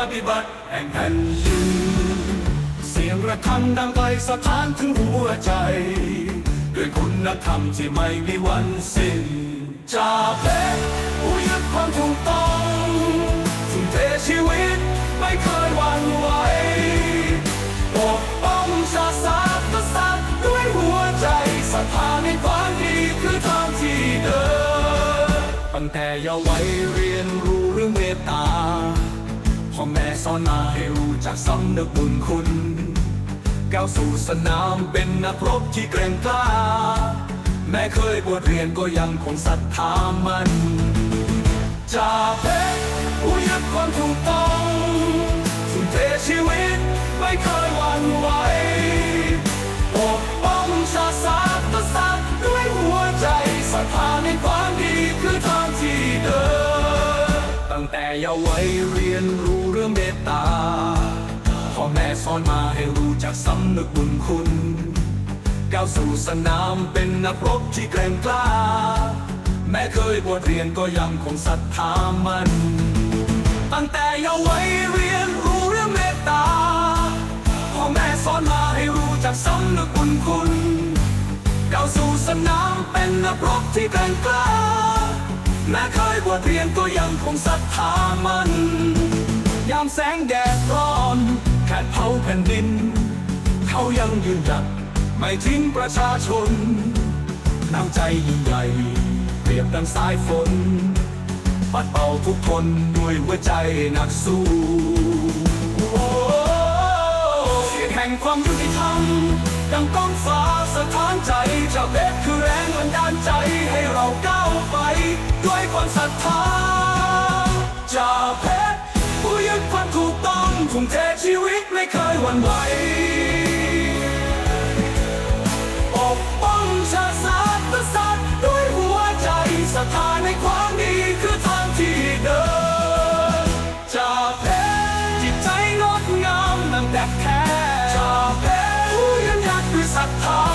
ปฏิบัติแห่งแผ่นดินเสียงระฆังดังไกลสถานถึงหัวใจ ด้วยคุณธรรมที่ไม่มีวันสิ้นจากเพชรผู้ยึดความถูกต้องทุ่มเทชีวิตไม่เคยหวั่นไหวปกป้องชาติศาสตร์กษัตริย์ด้วยหัวใจศรัทธาในความดีคือทางที่เดินตั้งแต่เยาว์วัยเรียนรู้เรื่องเมตตา อนมาให้รู้จักสำนึกบุญคุณก้าวสู่สนามเป็นนักรบที่เกรงกล้า แม้เคยบวชเรียนก็ยังคงศรัทธามันจากเพชรผู้ยึดความถูกต้องทุ่มเทชีวิตไม่เคยหวั่นไหวปกป้องชาติศาสตร์กษัตว์ด้วยหัวใจศรัทธาในความดีคือทั้ง แต่เยาว์วัยเรียนรู้เรื่องเมตตาพ่อแม่สอนมาให้รู้จักสำนึกบุญคุณ ก้าวสู่สนามเป็นนักรบที่เกรงกล้า แม้เคยบวชเรียนก็ยังคงศรัทธามัน ตั้งแต่เยาว์วัยเรียนรู้เรื่องเมตตาพ่อแม่สอนมาให้รู้จักสำนึกบุญคุณ ก้าวสู่สนามเป็นนักรบที่แกร่งกล้า แม้เคยบวชเรียนก็ยังคงศรัทธามัน ยามแสงแดดร้อนแผดเผาแผ่นดิน เขายังยืนหยัดไม่ทิ้งประชาชนน้ำใจยิ่งใหญ่เปรียบดังสายฝน ปัดเป่าทุกคนด้วยหัวใจนักสู้โอ้เสียงแห่งความยุติธรรมดังก้องฟ้าสะท้านใจจ้าเพชรคือแรงบันดาลใจให้เราก้าว คศรัทธาจ่าเพชรผู้ยึดความถูกต้องทุ่มเทชีวิตไม่เคยหวั่นไหวปกป้องชาติศาสตร์ประสาทด้วยหัวใจศรัทธาในความดีคือทางที่เดินจ่าเพชรจิตใจงดงามนั่งแบบแท้จ่าเพชรผู้ยึดหยัดด้วยศรัทธา